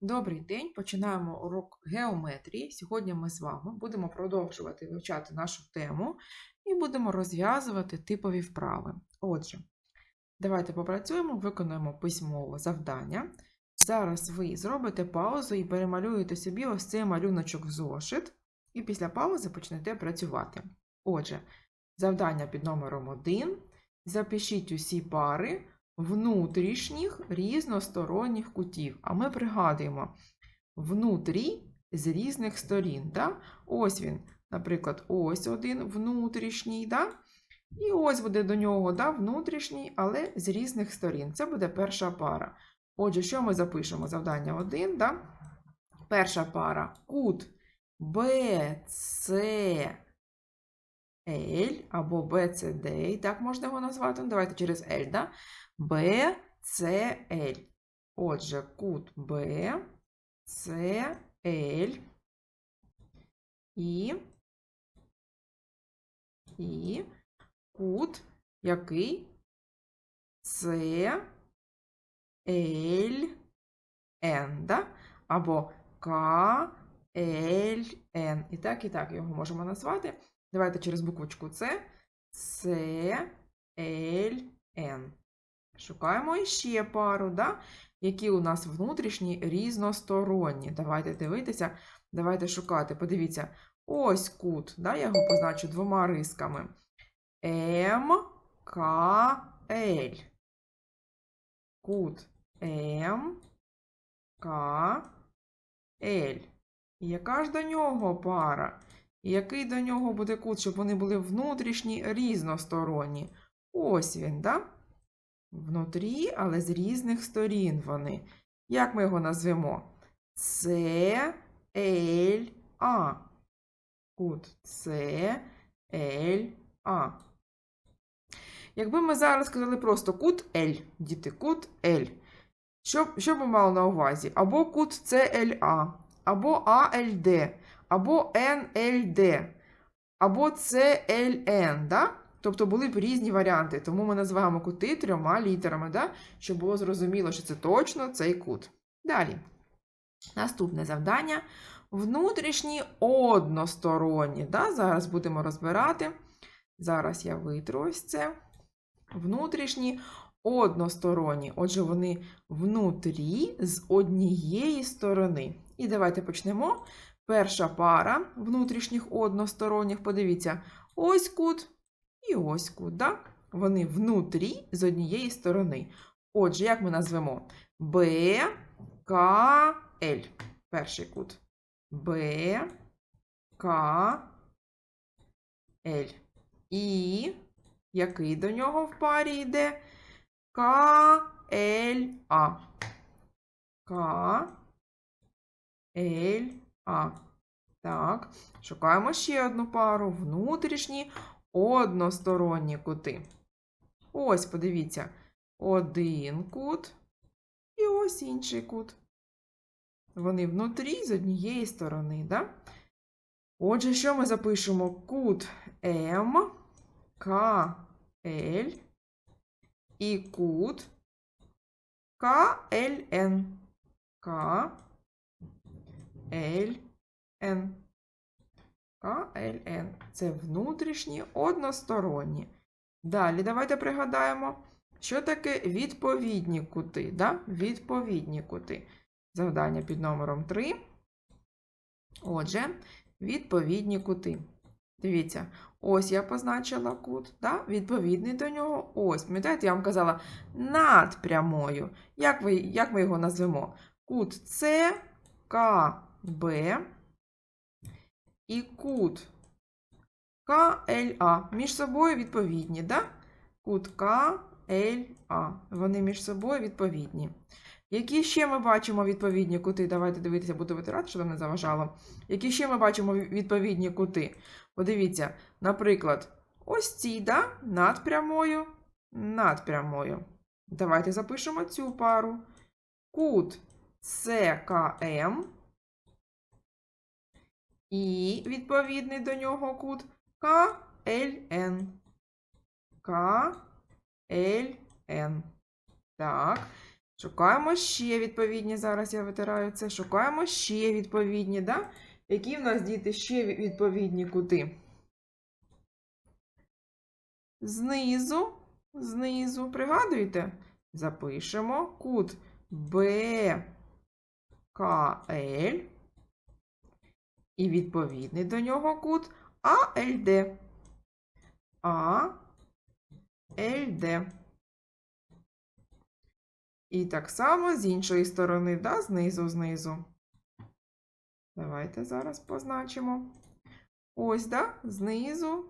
Добрий день! Починаємо урок геометрії. Сьогодні ми з вами будемо продовжувати вивчати нашу тему і будемо розв'язувати типові вправи. Отже, давайте попрацюємо, виконуємо письмове завдання. Зараз ви зробите паузу і перемалюєте собі ось цей малюночок в зошит, і після паузи почнете працювати. Отже, завдання під номером 1. Запишіть усі пари внутрішніх різносторонніх кутів. А ми пригадуємо внутрі з різних сторін. Да? Ось він, наприклад, ось один внутрішній. Да? І ось буде до нього да, внутрішній, але з різних сторін. Це буде перша пара. Отже, що ми запишемо? Завдання 1. Да? Перша пара кут BC L або BCD, так можна його назвати. Ну, давайте через L, да? BCL. Отже, кут B, C, L і, і кут який C, L, N, да? або K, L, N. І так, і так його можемо назвати. Давайте через буквочку С. Н. Шукаємо іще пару, да? які у нас внутрішні різносторонні. Давайте дивитися, давайте шукати. Подивіться, ось кут, да? я його позначу двома рисками. М, К, Л. Кут М, К, Л. І яка ж до нього пара? І який до нього буде кут, щоб вони були внутрішні різносторонні? Ось він, да? Внутрі, але з різних сторін вони. Як ми його назвемо? С, Л, А. Кут С, Л, А. Якби ми зараз сказали просто кут Л, діти, кут Л. Що, що б ми мали на увазі? Або кут CLA, або ALD, або NLD, або CLN, да? Тобто були б різні варіанти, тому ми називаємо кути трьома літерами, да? щоб було зрозуміло, що це точно цей кут. Далі. Наступне завдання. Внутрішні односторонні. Да? Зараз будемо розбирати. Зараз я витру ось це. Внутрішні односторонні. Отже, вони внутрі з однієї сторони. І давайте почнемо. Перша пара внутрішніх односторонніх, подивіться, ось кут і ось кут. Да? Вони внутрі з однієї сторони. Отже, як ми назвемо? Б, К, Л. Перший кут. Б, К, Л. І який до нього в парі йде? К, Л, А. К, А. Так, шукаємо ще одну пару. Внутрішні односторонні кути. Ось, подивіться, один кут і ось інший кут. Вони внутрі з однієї сторони, да? Отже, що ми запишемо? Кут М, К, Л і кут К, Л, Н. К, Л, Н. Це внутрішні односторонні. Далі давайте пригадаємо, що таке відповідні кути. Да? Відповідні кути. Завдання під номером 3. Отже, відповідні кути. Дивіться, ось я позначила кут, да? відповідний до нього. Ось, пам'ятаєте, я вам казала над прямою. Як, ви, як ми його назвемо? Кут С, К, Б і кут КЛА. Між собою відповідні, да? Кут КЛА. Вони між собою відповідні. Які ще ми бачимо відповідні кути? Давайте дивитися, буду витирати, щоб не заважало. Які ще ми бачимо відповідні кути? Подивіться, наприклад, ось ці, да? над прямою, над прямою. Давайте запишемо цю пару. Кут СКМ і відповідний до нього кут КЛН. КЛН. Так. Шукаємо ще відповідні. Зараз я витираю це. Шукаємо ще відповідні, да? Які в нас діти ще відповідні кути? Знизу, знизу, пригадуєте? Запишемо кут БКЛ. І відповідний до нього кут АЛД. АЛД. І так само з іншої сторони, да, знизу, знизу. Давайте зараз позначимо. Ось, да, знизу,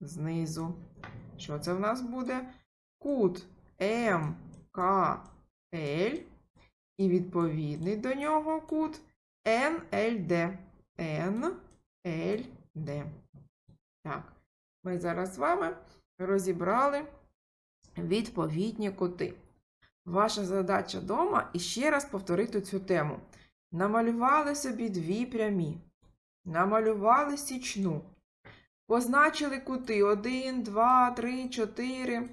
знизу. Що це в нас буде? Кут МКЛ і відповідний до нього кут НЛД. НЛД. Так, ми зараз з вами розібрали відповідні кути. Ваша задача вдома і ще раз повторити цю тему. Намалювали собі дві прямі, намалювали січну, позначили кути 1, 2, 3, 4.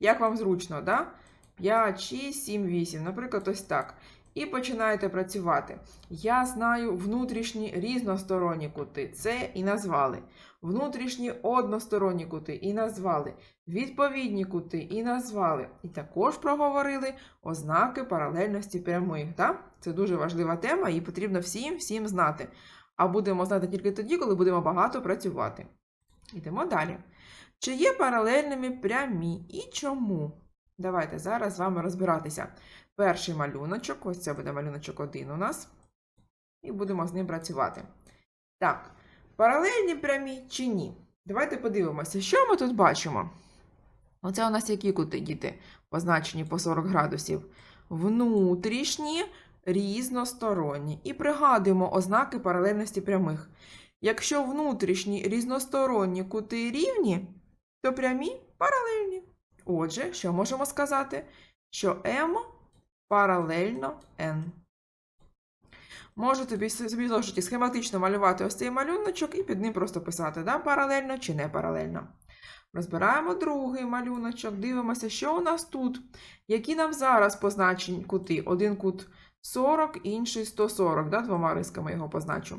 Як вам зручно, да? 5, 6, 7, 8. Наприклад, ось так. І починаєте працювати. Я знаю внутрішні різносторонні кути. Це і назвали. Внутрішні односторонні кути і назвали. Відповідні кути і назвали. І також проговорили ознаки паралельності прямих. Да? Це дуже важлива тема, і потрібно всім всім знати. А будемо знати тільки тоді, коли будемо багато працювати. Йдемо далі. Чи є паралельними прямі і чому? Давайте зараз з вами розбиратися. Перший малюночок, ось це буде малюночок 1 у нас. І будемо з ним працювати. Так, паралельні прямі чи ні? Давайте подивимося, що ми тут бачимо. Оце у нас які кути, діти, позначені по 40 градусів. Внутрішні, різносторонні. І пригадуємо ознаки паралельності прямих. Якщо внутрішні різносторонні кути рівні, то прямі паралельні. Отже, що можемо сказати? Що М паралельно N. Можу тобі собі в зошиті схематично малювати ось цей малюночок і під ним просто писати, да, паралельно чи не паралельно. Розбираємо другий малюночок, дивимося, що у нас тут. Які нам зараз позначені кути? Один кут 40, інший 140, да, двома рисками його позначу.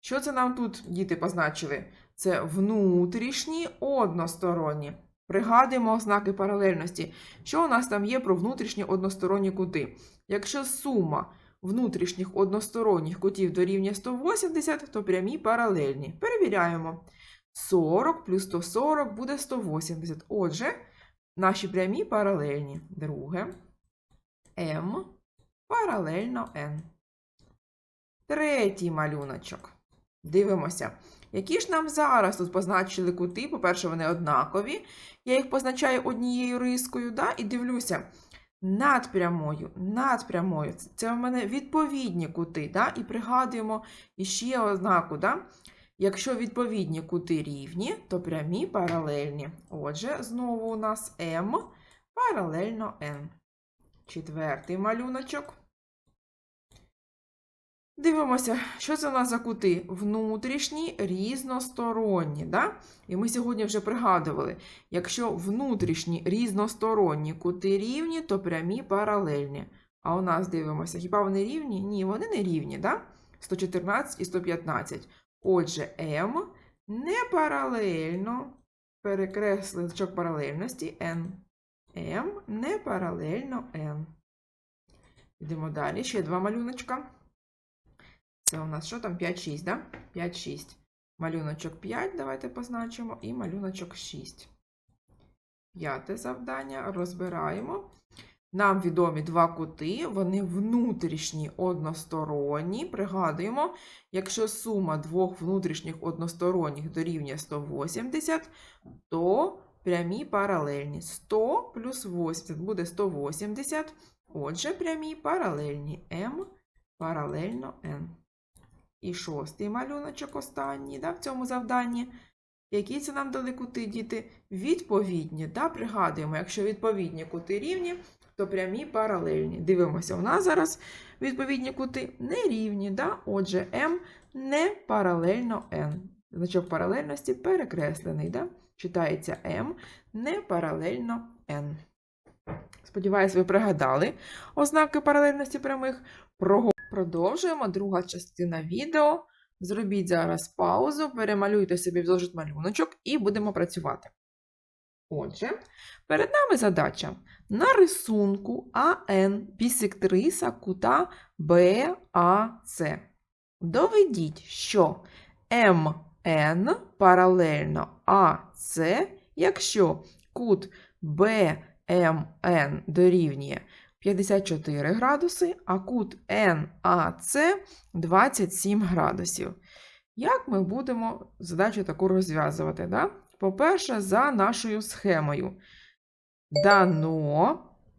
Що це нам тут діти позначили? Це внутрішні односторонні. Пригадуємо ознаки паралельності. Що у нас там є про внутрішні односторонні кути? Якщо сума внутрішніх односторонніх кутів дорівнює 180, то прямі паралельні. Перевіряємо. 40 плюс 140 буде 180. Отже, наші прямі паралельні. Друге. М паралельно N. Третій малюночок. Дивимося. Які ж нам зараз тут позначили кути? По-перше, вони однакові. Я їх позначаю однією рискою, да? і дивлюся. Над прямою, над прямою. Це в мене відповідні кути. Да? І пригадуємо іще ознаку. Да? Якщо відповідні кути рівні, то прямі паралельні. Отже, знову у нас М паралельно N. Четвертий малюночок. Дивимося, що це у нас за кути? Внутрішні, різносторонні. Да? І ми сьогодні вже пригадували, якщо внутрішні різносторонні кути рівні, то прямі паралельні. А у нас дивимося, хіба вони рівні? Ні, вони не рівні. Да? 114 і 115. Отже, М не паралельно перекресли значок паралельності N. М не паралельно N. Йдемо далі. Ще два малюночка. Це у нас що там? 5-6, да? 5-6. Малюночок 5, давайте позначимо, і малюночок 6. П'яте завдання розбираємо. Нам відомі два кути, вони внутрішні односторонні. Пригадуємо, якщо сума двох внутрішніх односторонніх дорівнює 180, то прямі паралельні. 100 плюс 80 буде 180. Отже, прямі паралельні М паралельно N. І шостий малюночок останній да, в цьому завданні. Які це нам дали кути, діти? Відповідні. Да? Пригадуємо, якщо відповідні кути рівні, то прямі паралельні. Дивимося, у нас зараз відповідні кути не рівні. Да? Отже, М не паралельно N. Значок паралельності перекреслений. Да? Читається М не паралельно N. Сподіваюсь, ви пригадали ознаки паралельності прямих. Продовжуємо друга частина відео. Зробіть зараз паузу, перемалюйте собі в малюночок і будемо працювати. Отже, перед нами задача. На рисунку АН бісектриса кута БАЦ. Доведіть, що МН паралельно АЦ, якщо кут БМН дорівнює 54 градуси, а кут НАЦ 27 градусів. Як ми будемо задачу таку розв'язувати? Да? По-перше, за нашою схемою. Дано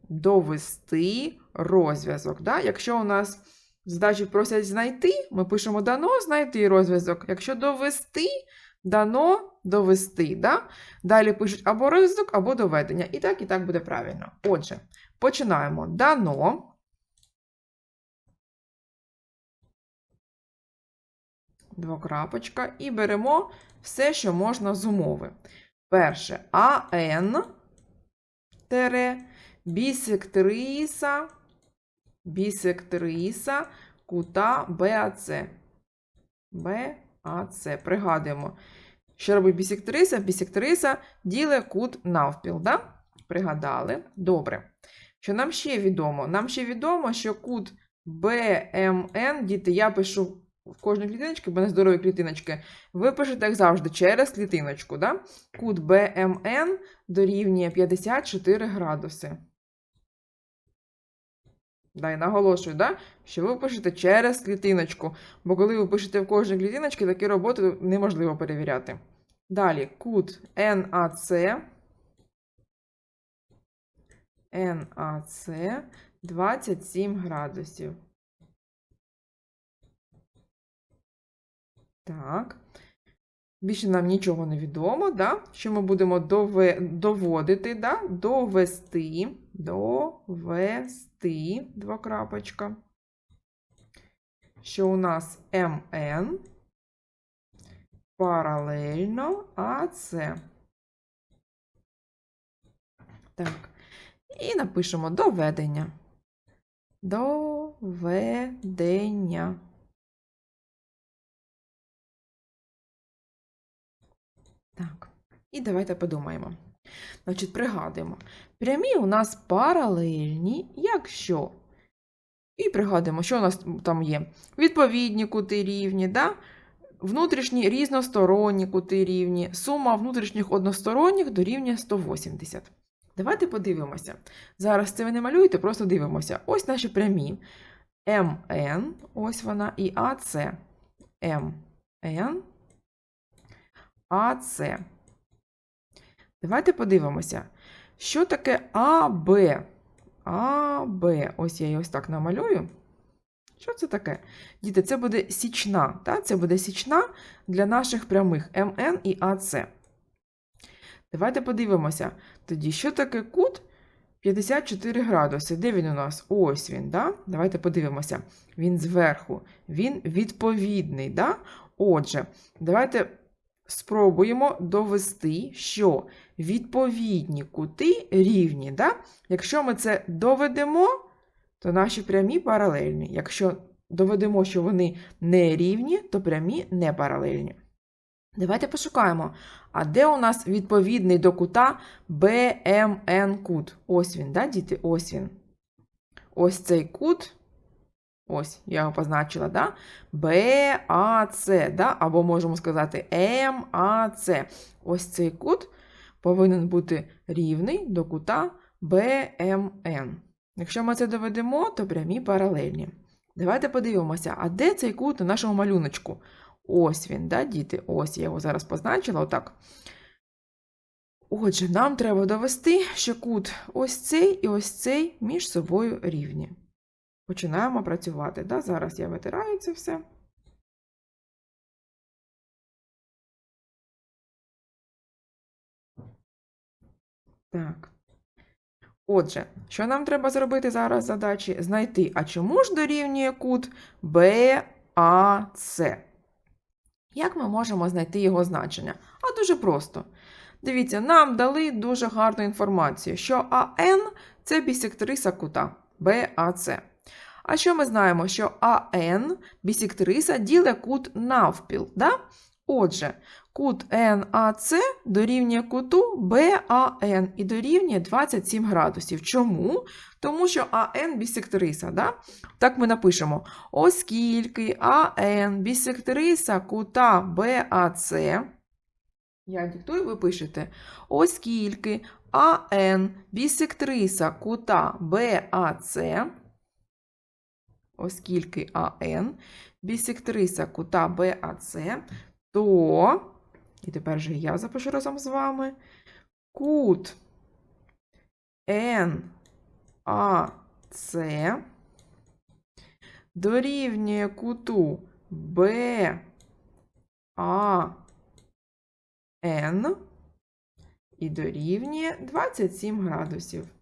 довести розв'язок. Да? Якщо у нас задачі просять знайти, ми пишемо дано знайти розв'язок. Якщо довести, дано довести. Да? Далі пишуть або розв'язок, або доведення. І так, і так буде правильно. Отже, починаємо. Дано. Двокрапочка. І беремо все, що можна з умови. Перше АН тере бісектриса, бісектриса кута БАЦ. БАЦ. Пригадуємо, що робить бісектриса? Бісектриса діле кут навпіл. Да? Пригадали? Добре. Що нам ще відомо? Нам ще відомо, що кут БМН, діти, я пишу в кожній клітиночці, бо не здорові клітиночки, ви пишете, як завжди, через клітиночку. Да? Кут БМН дорівнює 54 градуси. Да, наголошую, да? що ви пишете через клітиночку. Бо коли ви пишете в кожній клітиночці, такі роботи неможливо перевіряти. Далі кут НАЦ. НАЦ 27 градусів. Так. Більше нам нічого не відомо, да? що ми будемо доводити, да? довести, довести, двокрапочка, що у нас МН паралельно АЦ. Так. І напишемо доведення. Доведення. Так. І давайте подумаємо. Значить, пригадуємо. Прямі у нас паралельні, якщо. І пригадуємо, що у нас там є. Відповідні кути рівні, да? внутрішні різносторонні кути рівні, сума внутрішніх односторонніх дорівнює 180. Давайте подивимося. Зараз це ви не малюєте, просто дивимося. Ось наші прямі. МН, ось вона, і АЦ. МН, АЦ. Давайте подивимося, що таке АБ. АБ. Ось я її ось так намалюю. Що це таке? Діти, це буде січна. Так? Це буде січна для наших прямих МН і АЦ. Давайте подивимося. Тоді, що таке кут 54 градуси? Де він у нас? Ось він. Да? Давайте подивимося. Він зверху. Він відповідний. Да? Отже, давайте спробуємо довести, що відповідні кути рівні. Да? Якщо ми це доведемо, то наші прямі паралельні. Якщо доведемо, що вони не рівні, то прямі не паралельні. Давайте пошукаємо. А де у нас відповідний до кута BMN кут? Ось він, да, діти? Ось він. Ось цей кут. Ось, я його позначила, да? BAC, да? або можемо сказати MAC. Ось цей кут повинен бути рівний до кута BMN. Якщо ми це доведемо, то прямі паралельні. Давайте подивимося, а де цей кут у нашому малюночку? Ось він, да, діти? Ось я його зараз позначила отак. Отже, нам треба довести, що кут ось цей і ось цей між собою рівні. Починаємо працювати. Да? Зараз я витираю це все. Так. Отже, що нам треба зробити зараз задачі? Знайти, а чому ж дорівнює кут BAC? Як ми можемо знайти його значення? А дуже просто. Дивіться, нам дали дуже гарну інформацію, що АН це бісектриса кута БАЦ. А що ми знаємо? Що АН бісектриса ділить кут навпіл. Да? Отже, кут НАЦ дорівнює куту БАН і дорівнює 27 градусів. Чому? Тому що АН бісектриса. Да? Так ми напишемо. Оскільки АН бісектриса кута БАЦ, я диктую, ви пишете, оскільки АН бісектриса кута БАЦ, оскільки АН бісектриса кута БАЦ, то, і тепер же я запишу разом з вами, кут НАЦ дорівнює куту БАН і дорівнює 27 градусів.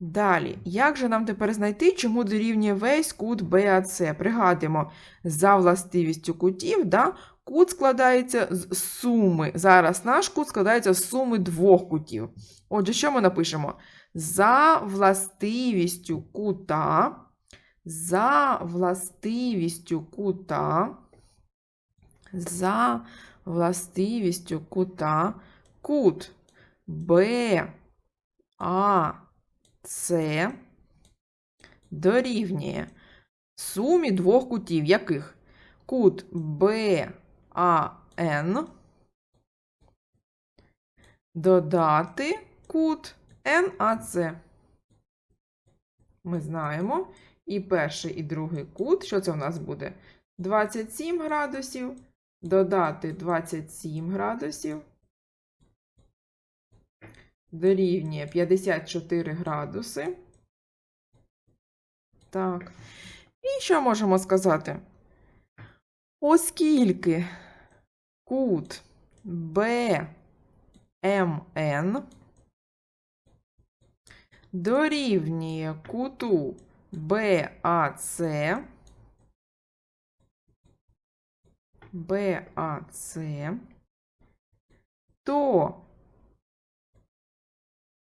Далі, як же нам тепер знайти, чому дорівнює весь кут БАЦ? Пригадуємо, за властивістю кутів, да, кут складається з суми. Зараз наш кут складається з суми двох кутів. Отже, що ми напишемо? За властивістю кута, за властивістю кута, за властивістю кута, кут БАЦ дорівнює сумі двох кутів. Яких? Кут БАН додати кут НАЦ. Ми знаємо. І перший, і другий кут. Що це у нас буде? 27 градусів. Додати 27 градусів. Дорівнює 54 градуси. Так. І що можемо сказати? Оскільки кут БМН дорівнює куту БАЦ, БАЦ, то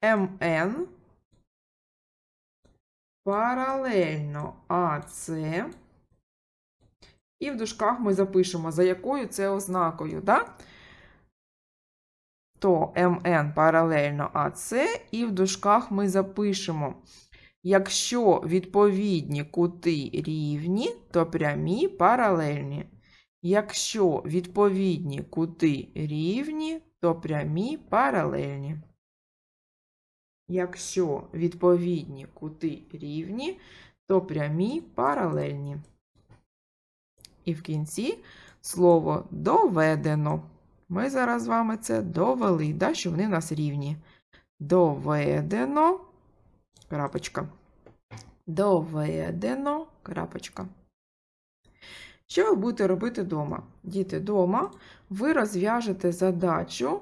МН паралельно АЦ, і в дужках ми запишемо, за якою це ознакою, да? то МН паралельно АЦ, і в дужках ми запишемо, якщо відповідні кути рівні, то прямі паралельні. Якщо відповідні кути рівні, то прямі паралельні. Якщо відповідні кути рівні, то прямі паралельні. І в кінці слово доведено. Ми зараз з вами це довели, да, що вони в нас рівні. Доведено. Крапочка. Доведено. Крапочка. Що ви будете робити вдома? Діти, вдома ви розв'яжете задачу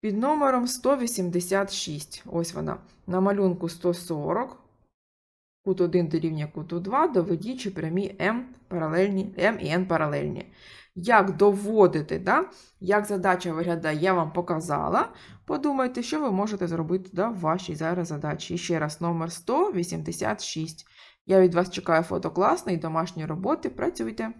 під номером 186. Ось вона. На малюнку 140. Кут 1 дорівнює куту 2, доведіть чи прямі М паралельні, М і Н паралельні. Як доводити, да? як задача виглядає, я вам показала. Подумайте, що ви можете зробити да, в вашій зараз задачі. І ще раз, номер 186. Я від вас чекаю фото класної домашньої роботи. Працюйте!